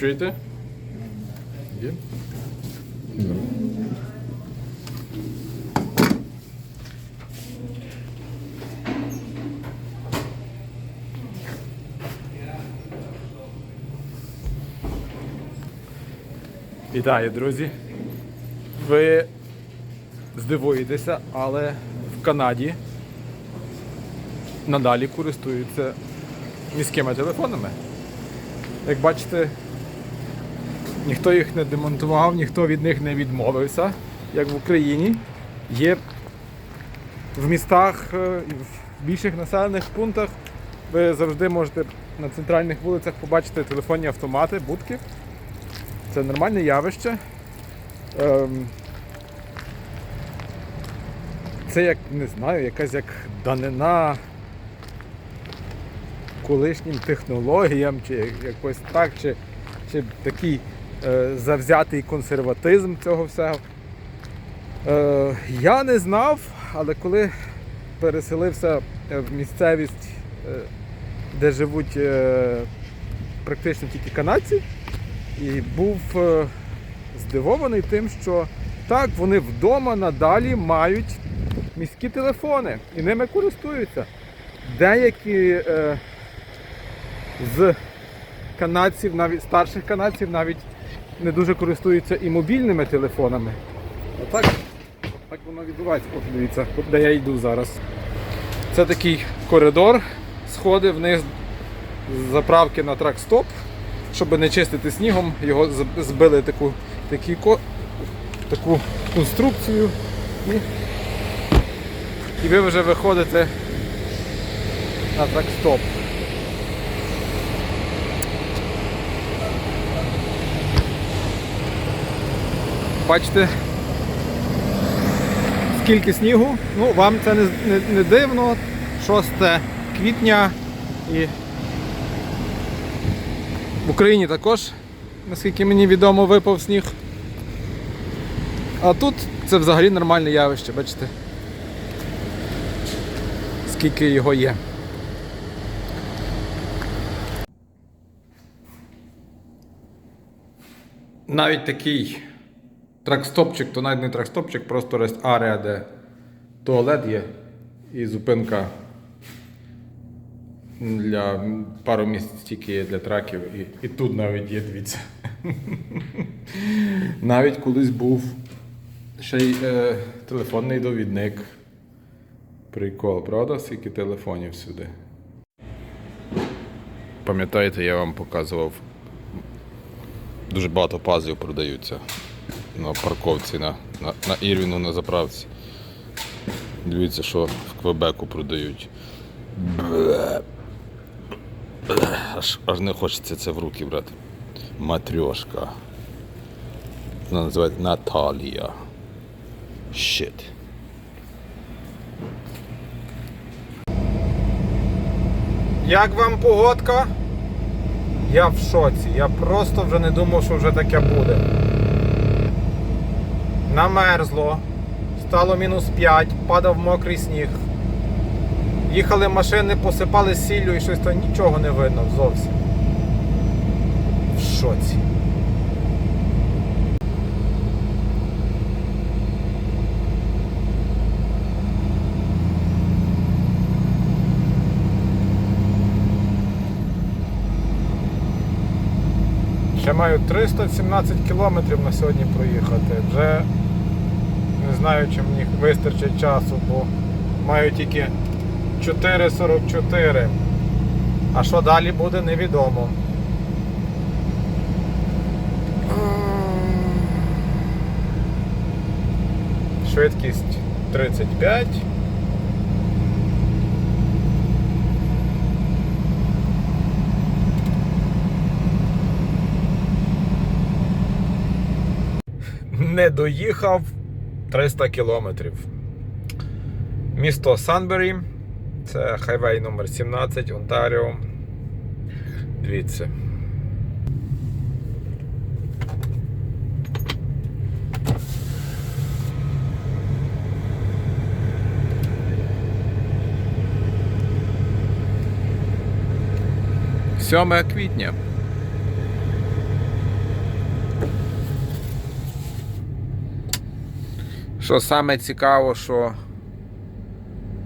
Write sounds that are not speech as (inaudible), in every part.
Чуєте? Є? Вітаю, друзі. Ви здивуєтеся, але в Канаді надалі користуються міськими телефонами. Як бачите, ніхто їх не демонтував, ніхто від них не відмовився, як в Україні. Є в містах е, в більших населених пунктах. Ви завжди можете на центральних вулицях побачити телефонні автомати, будки. Це нормальне явище. Ем, Це як, не знаю, якась як данина колишнім технологіям, чи якось так, чи, чи такий завзятий консерватизм цього всього. Е, я не знав, але коли переселився е, в місцевість, е, де живуть е, практично тільки канадці, і був е, здивований тим, що так, вони вдома надалі мають міські телефони і ними користуються. Деякі е, з канадців, навіть старших канадців, навіть не дуже користуються і мобільними телефонами. Отак, так воно відбувається. От дивіться, от де я йду зараз. Це такий коридор, сходи вниз з заправки на трак-стоп. Щоб не чистити снігом, його збили таку, такі, таку конструкцію. І, і ви вже виходите на трак-стоп. Бачите, скільки снігу? Ну, вам це не, не, не дивно. 6 квітня і в Україні також, наскільки мені відомо, випав сніг. А тут це взагалі нормальне явище, бачите? Скільки його є. Навіть такий тракстопчик, то навіть не тракстопчик, просто рест арія, де туалет є і зупинка для пару місць тільки є для траків, і, і тут навіть є, дивіться. (laughs) Навіть колись був ще й е, телефонний довідник. Прикол, правда? Скільки телефонів сюди. Пам'ятаєте, я вам показував. Дуже багато пазлів продаються на парковці на, на, на Ірвіну на заправці. Дивіться, що в Квебеку продають. Аж, аж не хочеться це в руки брати. Матрьошка. Вона називається Наталія. Щит. Як вам погодка? Я в шоці. Я просто вже не думав, що вже таке буде. Намерзло. Стало мінус 5, падав мокрий сніг. Їхали машини, посипали сіллю і щось то нічого не видно зовсім. В шоці. Ще маю 317 кілометрів на сьогодні проїхати. Вже не знаю, чи мені вистачить часу, бо маю тільки 4,44. А що далі буде, невідомо. Швидкість 35. Не доїхав 300 кілометрів. Місто Санбері. Це хайвей номер 17 Онтаріо. Дивіться. Сьоме квітня. Що саме цікаво, що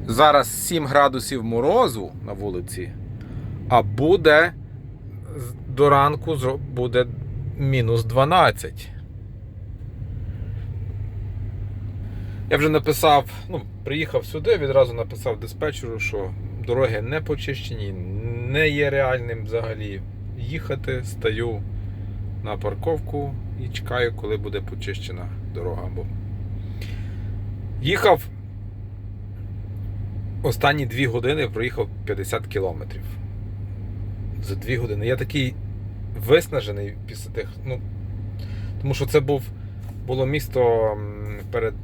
зараз 7 градусів морозу на вулиці, а буде до ранку буде мінус 12. Я вже написав, ну, приїхав сюди, відразу написав диспетчеру, що дороги не почищені, не є реальним взагалі їхати. Стою на парковку і чекаю, коли буде почищена дорога. Їхав останні дві години, проїхав 50 кілометрів. За дві години. Я такий виснажений після тих. Ну, тому що це був, було місто перед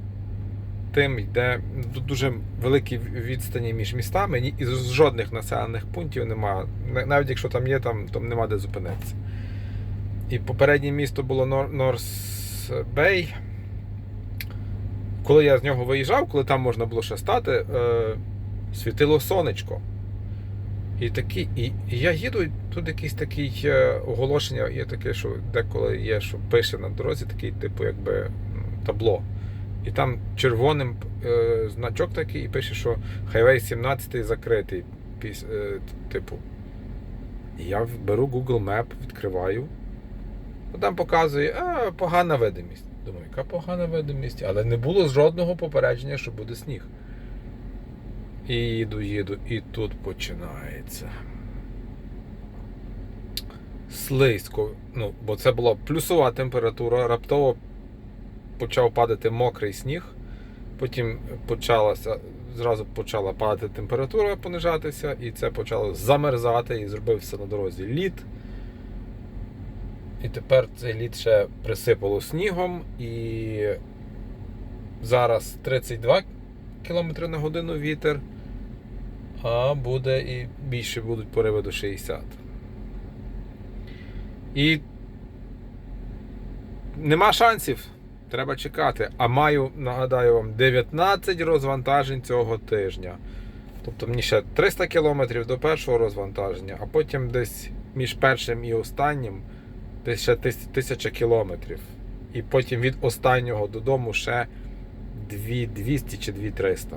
тим, йде ду- дуже великі відстані між містами, і з- жодних населених пунктів немає. Навіть якщо там є, там, там нема де зупинитися. І попереднє місто було Норс Бей. Коли я з нього виїжджав, коли там можна було ще стати, е, світило сонечко. І такі, і, і я їду, і тут якесь таке оголошення є таке, що деколи є, що пише на дорозі, такий, типу, якби табло. І там червоним е, значок такий, і пише, що Highway 17 закритий. Піс, е, типу. І я беру Google Map, відкриваю. Ну, Там показує, а, погана видимість. Думаю, яка погана видимість? Але не було жодного попередження, що буде сніг. І їду, їду, і тут починається. Слизько. Ну, бо це була плюсова температура, раптово почав падати мокрий сніг. Потім почалася, зразу почала падати температура, понижатися, і це почало замерзати і зробився на дорозі лід. І тепер цей лід ще присипало снігом, і зараз 32 км на годину вітер, а буде і більше будуть пориви до 60. І нема шансів. Треба чекати. А маю, нагадаю вам, 19 розвантажень цього тижня. Тобто мені ще 300 кілометрів до першого розвантаження, а потім десь між першим і останнім десь ще 1000 кілометрів. І потім від останнього додому ще 2200 чи 2300.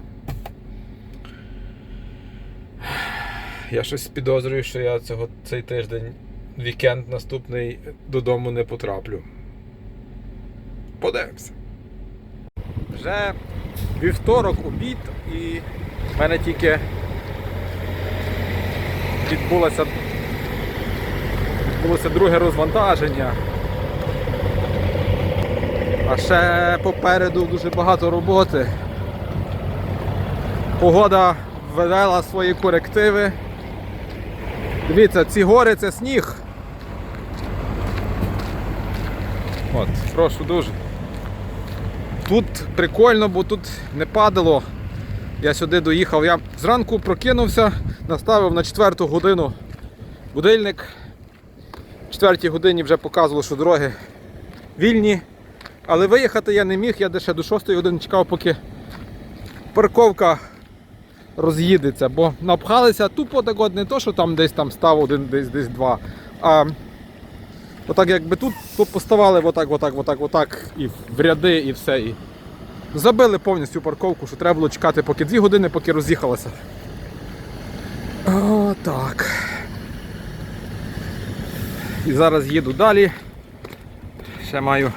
Я щось підозрюю, що я цього, цей тиждень, вікенд наступний додому не потраплю. Подивимося. Вже вівторок обід і в мене тільки відбулося, відбулося друге розвантаження. А ще попереду дуже багато роботи. Погода ввела свої корективи. Дивіться, ці гори це сніг. От, прошу дуже. Тут прикольно, бо тут не падало. Я сюди доїхав. Я зранку прокинувся, наставив на 4 годину будильник. 4 годині вже показувало, що дороги вільні. Але виїхати я не міг, я ще до 6 години чекав, поки парковка роз'їдеться, бо напхалися тупо так от не то, що там десь там став один, десь десь два. А отак якби тут то поставали отак, отак, отак, отак, і в ряди, і все. І забили повністю парковку, що треба було чекати поки 2 години, поки роз'їхалася. О, так. І зараз їду далі. Ще маю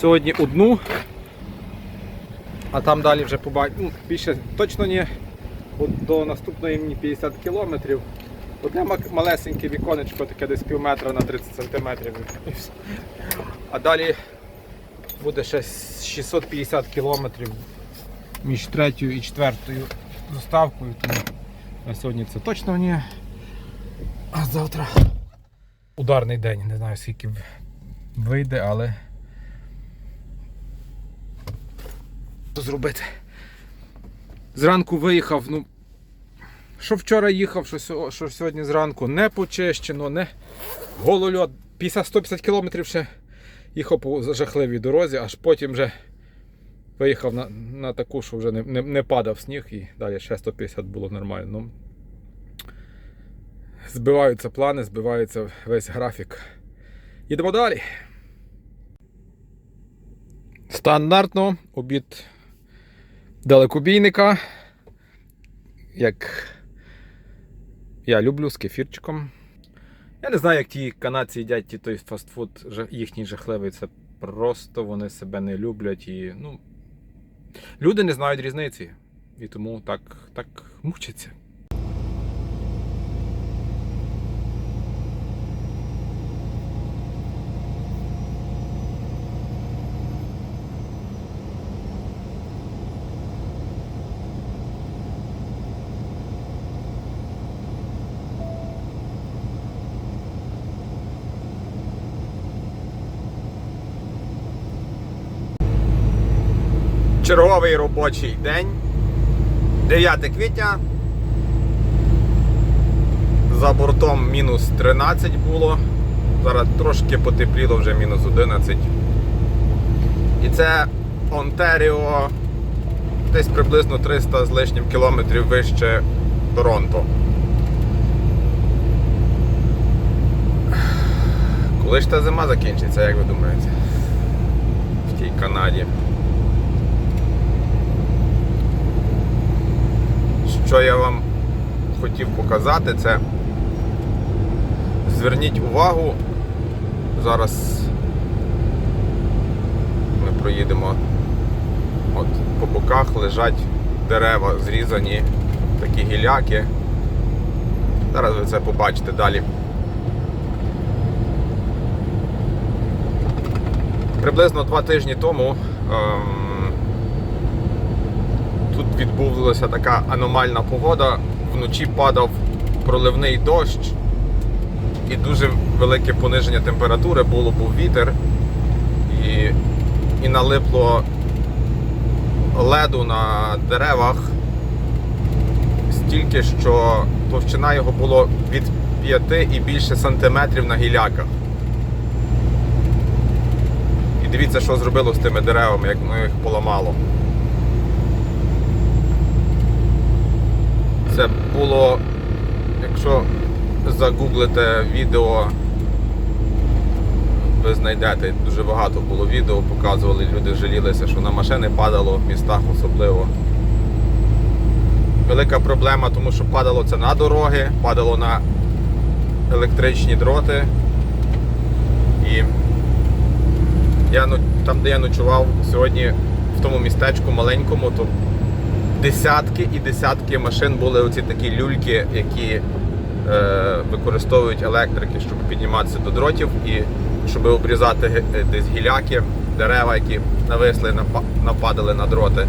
сьогодні одну. А там далі вже побачу. Ну, більше точно ні. От до наступної мені 50 кілометрів. Одне малесеньке віконечко, таке десь пів метра на 30 сантиметрів. А далі буде ще 650 кілометрів між третьою і четвертою доставкою. Тому на сьогодні це точно ні. А завтра ударний день. Не знаю скільки вийде, але зробити. Зранку виїхав, ну. Що вчора їхав, що, що сьогодні зранку не почищено, не голольот. 50-150 кілометрів ще їхав по жахливій дорозі, аж потім вже виїхав на, на таку, що вже не, не, не падав сніг і далі ще 150 було нормально. Ну, збиваються плани, збивається весь графік. Їдемо далі. Стандартно обід далекобійника. Як я люблю з кефірчиком. Я не знаю, як ті канадці їдять той фастфуд їхній жахливий. Це просто вони себе не люблять і ну. Люди не знають різниці. І тому так, так мучаться. Черговий робочий день. 9 квітня. За бортом мінус 13 було. Зараз трошки потепліло вже мінус 11. І це Онтеріо десь приблизно 300 з лишнім кілометрів вище Торонто. Коли ж та зима закінчиться, як ви думаєте? В тій Канаді. Що я вам хотів показати, це зверніть увагу, зараз ми проїдемо, от по боках лежать дерева зрізані, такі гіляки. Зараз ви це побачите далі. Приблизно два тижні тому ем, відбулася така аномальна погода. Вночі падав проливний дощ і дуже велике пониження температури було, був вітер і, і налипло леду на деревах стільки, що товщина його було від 5 і більше сантиметрів на гіляках. І дивіться, що зробило з тими деревами, як воно їх поламало. Це було, якщо загуглите відео, ви знайдете дуже багато було відео, показували, люди жалілися, що на машини падало в містах особливо. Велика проблема, тому що падало це на дороги, падало на електричні дроти. І я, ну, там, де я ночував сьогодні в тому містечку маленькому, то десятки і десятки машин були оці такі люльки, які е, використовують електрики, щоб підніматися до дротів і щоб обрізати е, десь гіляки, дерева, які нависли, нападали на дроти.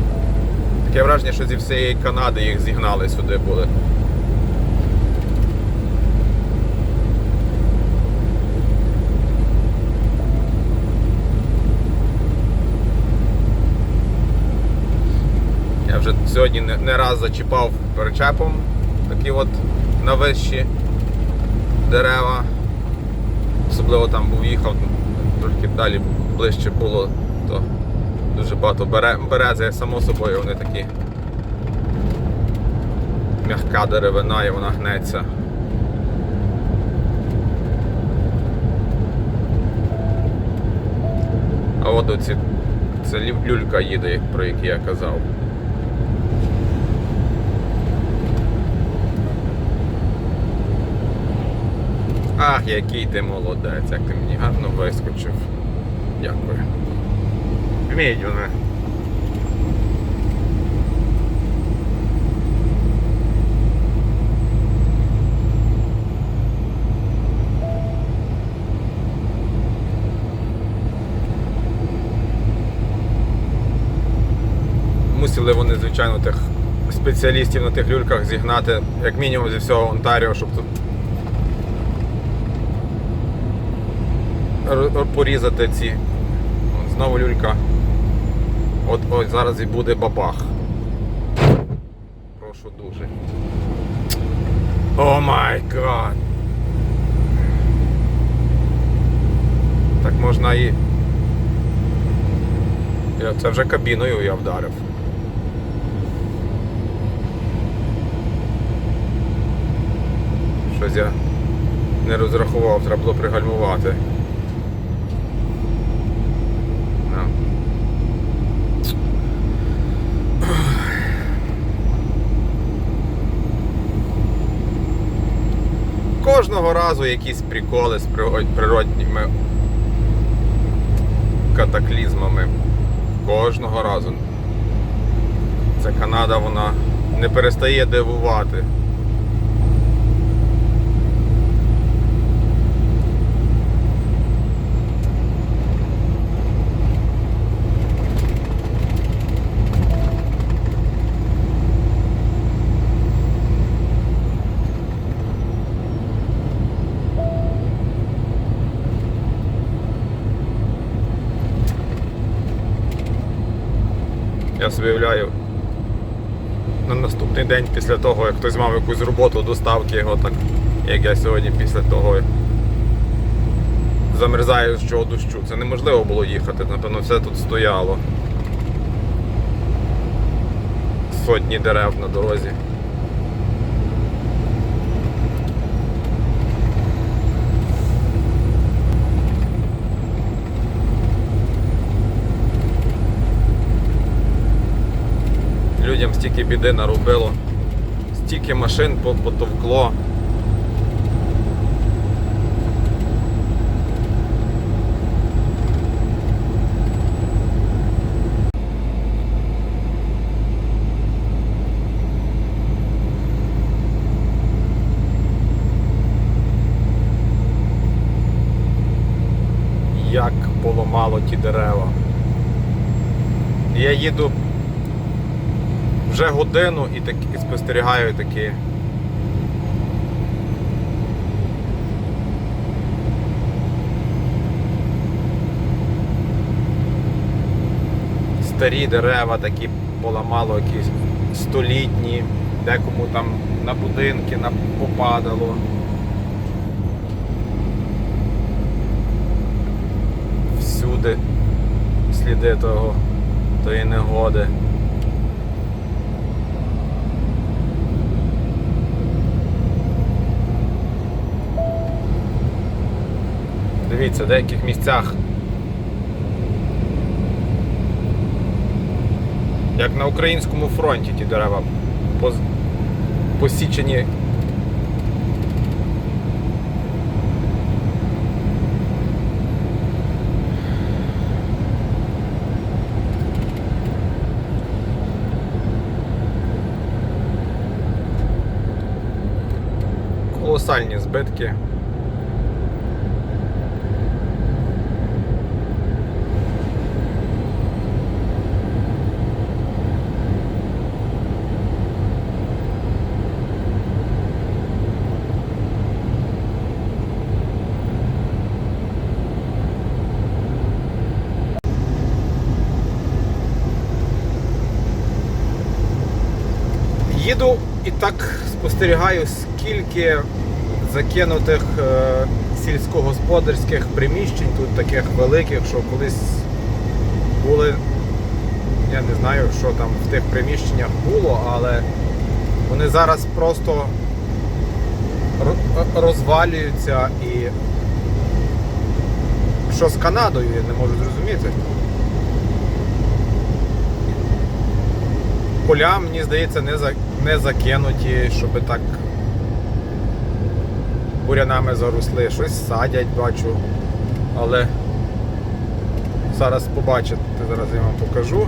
Таке враження, що зі всієї Канади їх зігнали сюди були. Вже сьогодні не, раз зачіпав причепом такі от навищі дерева. Особливо там був їхав, трохи далі ближче було, то дуже багато берези, само собою, вони такі м'яка деревина і вона гнеться. А от оці це люлька їде, про які я казав. Ах, який ти молодець, як ти мені гарно вискочив. Дякую. Вони. Мусили вони, звичайно, тих спеціалістів на тих люльках зігнати, як мінімум зі всього Онтаріо, щоб тут порізати ці. Знову люлька. От ось зараз і буде бабах. Прошу дуже. О май гад. Так можна і. Це вже кабіною я вдарив. Щось я не розрахував, треба було пригальмувати. На. Кожного разу якісь приколи з природніми катаклізмами. Кожного разу. Ця Канада, вона не перестає дивувати. Я собі уявляю, на наступний день після того, як хтось мав якусь роботу доставки його, так як я сьогодні після того замерзаю з чого дощу. Це неможливо було їхати, напевно, все тут стояло. Сотні дерев на дорозі. Стільки біди наробило, стільки машин по- потовкло. Як поламало ті дерева. Я їду вже годину і, так, і спостерігаю такі. Старі дерева такі поламало, якісь столітні, декому там на будинки попадало. Всюди сліди того, тої негоди. Дивіться, в деяких місцях. Як на українському фронті ті дерева посічені. Колосальні збитки. Їду і так спостерігаю, скільки закинутих е, сільськогосподарських приміщень тут таких великих, що колись були. Я не знаю, що там в тих приміщеннях було, але вони зараз просто розвалюються і. Що з Канадою, я не можу зрозуміти. поля, мені здається, не, за, не закинуті, щоб так бурянами заросли. Щось садять, бачу. Але зараз побачите, зараз я вам покажу.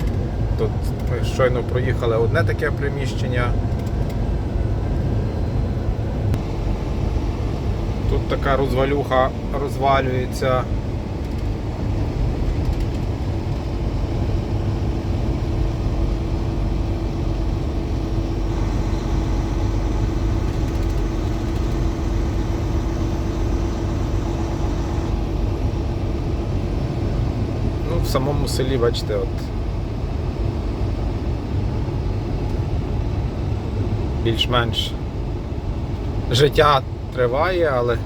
Тут ми щойно проїхали одне таке приміщення. Тут така розвалюха розвалюється. Ну, в самому селі, бачите, от. Більш-менш життя триває, але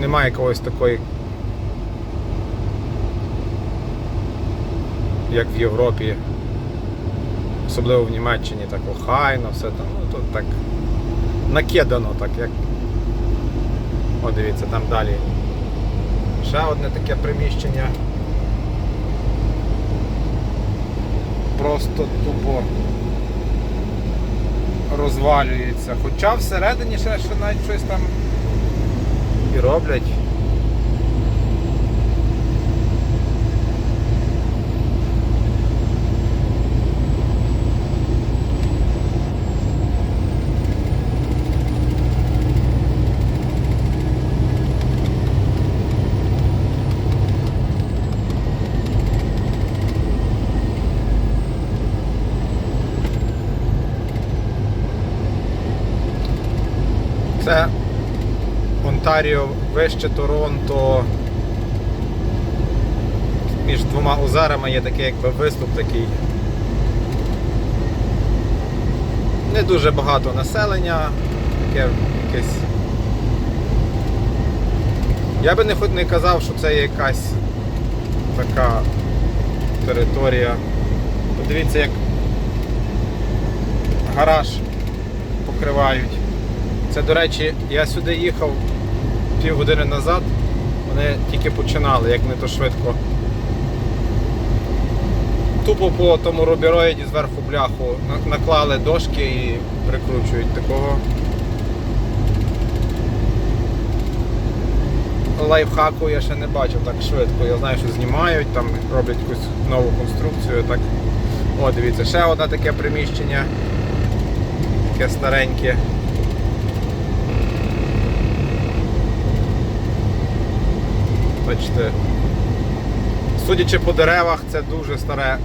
немає якогось такої, як в Європі, особливо в Німеччині, так охайно, все там, ну тут так накидано, так як. О, дивіться, там далі Ще одне таке приміщення. Просто тупо розвалюється. Хоча всередині ще, ще навіть щось там і роблять. Це Онтаріо вище Торонто. Між двома озерами є такий якби виступ такий. Не дуже багато населення, таке якесь. Я би не хоч не казав, що це якась така територія. Подивіться, як гараж покривають. Це, до речі, я сюди їхав півгодини назад, вони тільки починали, як не то швидко. Тупо по тому рубіроїді зверху бляху наклали дошки і прикручують такого. Лайфхаку я ще не бачив так швидко. Я знаю, що знімають, там роблять якусь нову конструкцію. Так. О, дивіться, ще одне таке приміщення. Таке стареньке. Бачите, судячи по деревах, це дуже старе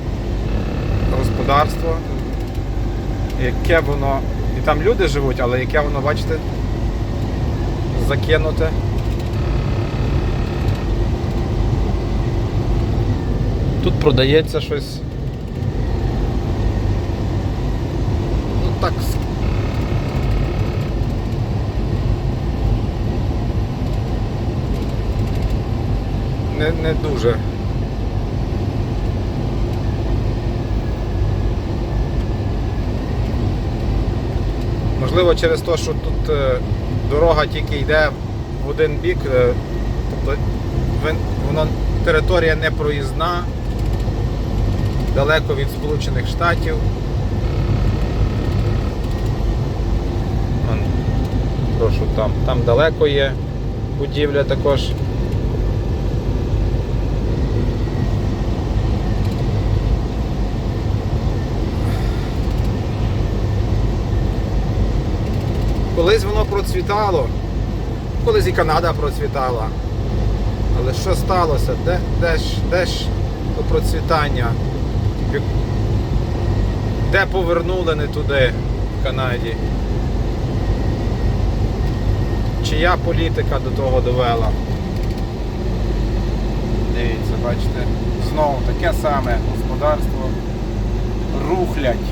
господарство. Яке воно. І там люди живуть, але яке воно, бачите, закинуте. Тут продається щось. Ну так. Не, не дуже. Можливо, через те, що тут е, дорога тільки йде в один бік, е, тобто вин- територія не проїзна, далеко від Сполучених Штатів. Прошу, там, там далеко є будівля також. Колись воно процвітало, колись і Канада процвітала. Але що сталося? Де, де ж, де ж то процвітання? Де повернули не туди в Канаді? Чия політика до того довела? Дивіться, бачите, знову таке саме господарство рухлять.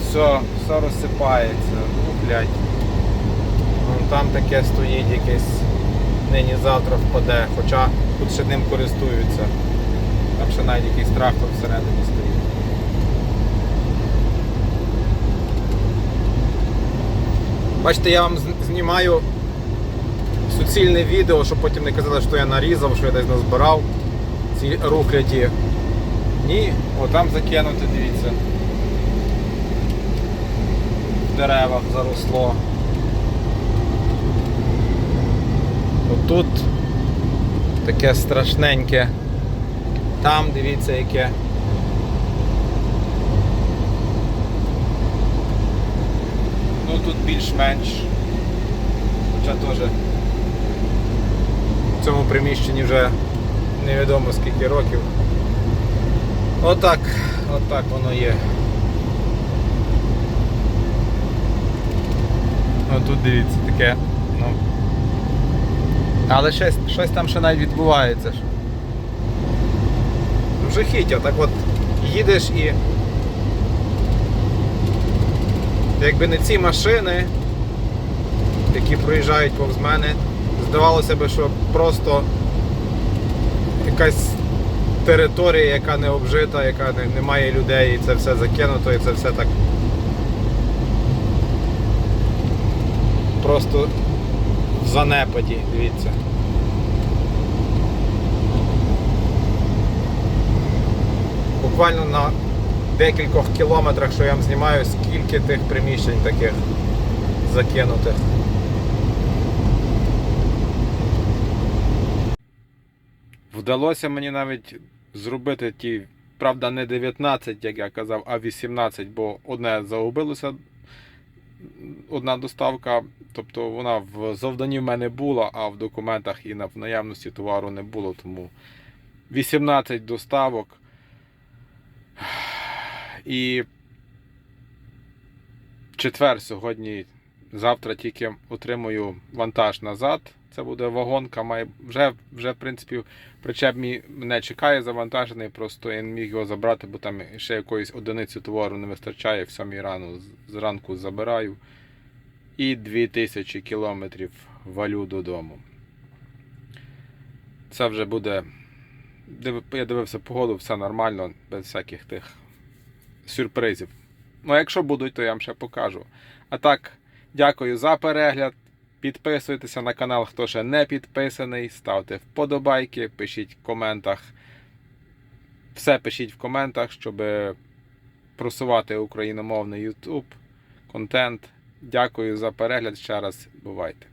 Все, все розсипається, рухлять. Там таке стоїть якесь нині завтра впаде, хоча тут ще ним користуються. Там ще навіть якийсь трактор всередині стоїть. Бачите, я вам знімаю суцільне відео, щоб потім не казали, що я нарізав, що я десь назбирав ці рухляті. Ні, о там закинути, дивіться. В деревах заросло. Отут таке страшненьке. Там дивіться яке. Ну тут більш-менш. Хоча теж в цьому приміщенні вже невідомо скільки років. Отак, отак воно є. Ну тут дивіться таке. Ну. Але щось, щось там ще навіть відбувається. ж. Ну, Жахіття, так от їдеш і. Якби не ці машини, які проїжджають повз мене, здавалося б, що просто якась територія, яка не обжита, яка не, має людей, і це все закинуто, і це все так. Просто занепаді, дивіться. Буквально на декількох кілометрах, що я вам знімаю, скільки тих приміщень таких закинутих. Вдалося мені навіть зробити ті, правда, не 19, як я казав, а 18, бо одне загубилося, одна доставка, тобто вона в завданні в мене була, а в документах і в наявності товару не було, тому 18 доставок. І четвер сьогодні, завтра тільки отримую вантаж назад. Це буде вагонка. Вже, вже в принципі, причеп мене чекає завантажений. Просто я не міг його забрати, бо там ще якоїсь одиниці товару не вистачає. В 7 рано з- зранку забираю. І 2000 кілометрів валю додому. Це вже буде. Я дивився погоду, все нормально, без всяких тих сюрпризів. Ну, якщо будуть, то я вам ще покажу. А так, дякую за перегляд. Підписуйтеся на канал, хто ще не підписаний. Ставте вподобайки, пишіть в коментах. Все пишіть в коментах, щоб просувати україномовний YouTube контент. Дякую за перегляд ще раз. Бувайте!